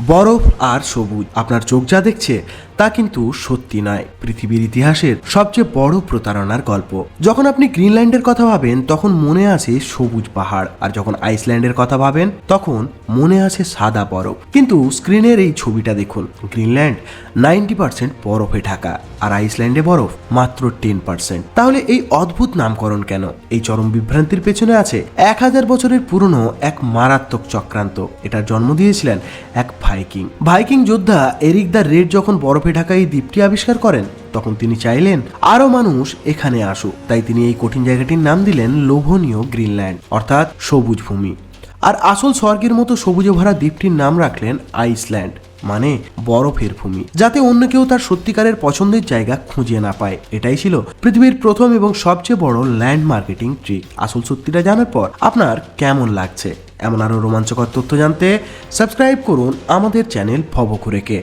বরফ আর সবুজ। আপনার চোখ যা দেখছে তা কিন্তু সত্যি নয়। পৃথিবীর ইতিহাসের সবচেয়ে বড় প্রতারণার গল্প। যখন আপনি গ্রিনল্যান্ডের কথা ভাবেন, তখন মনে আছে সবুজ পাহাড়। আর যখন আইসল্যান্ডের কথা ভাবেন, তখন মনে আছে সাদা বরফ। কিন্তু স্ক্রিনের এই ছবিটা দেখুন। গ্রিনল্যান্ড নাইনটি পার্সেন্ট বরফে ঢাকা, আর আইসল্যান্ডে বরফ মাত্র টেন পার্সেন্ট। তাহলে এই অদ্ভুত নামকরণ কেন? এই চরম বিভ্রান্তির পেছনে আছে এক হাজার বছরের পুরনো এক মারাত্মক চক্রান্ত। এটার জন্ম দিয়েছিলেন এক ভাইকিং। ভাইকিং যোদ্ধা এরিক দ্য রেড যখন বরফে ঢাকা এই দ্বীপটি আবিষ্কার করেন, তখন তিনি চাইলেন আরও মানুষ এখানে আসুক। তাই তিনি এই কঠিন জায়গাটির নাম দিলেন লোভনীয় গ্রিনল্যান্ড, অর্থাৎ সবুজ ভূমি। আর আসল স্বর্গের মতো সবুজে ভরা দ্বীপটির নাম রাখলেন আইসল্যান্ড। মানে বরফের ভূমি যাতে অন্য কেউ তার সত্যিকারের পছন্দের জায়গা খুঁজে না পায়। এটাই ছিল পৃথিবীর প্রথম এবং সবচেয়ে বড় ল্যান্ড মার্কেটিং ট্রিক। আসল সত্যিটা জানার পর আপনার কেমন লাগছে? এমন আরও রোমাঞ্চকর তথ্য জানতে সাবস্ক্রাইব করুন আমাদের চ্যানেল ভবঘুরেকে।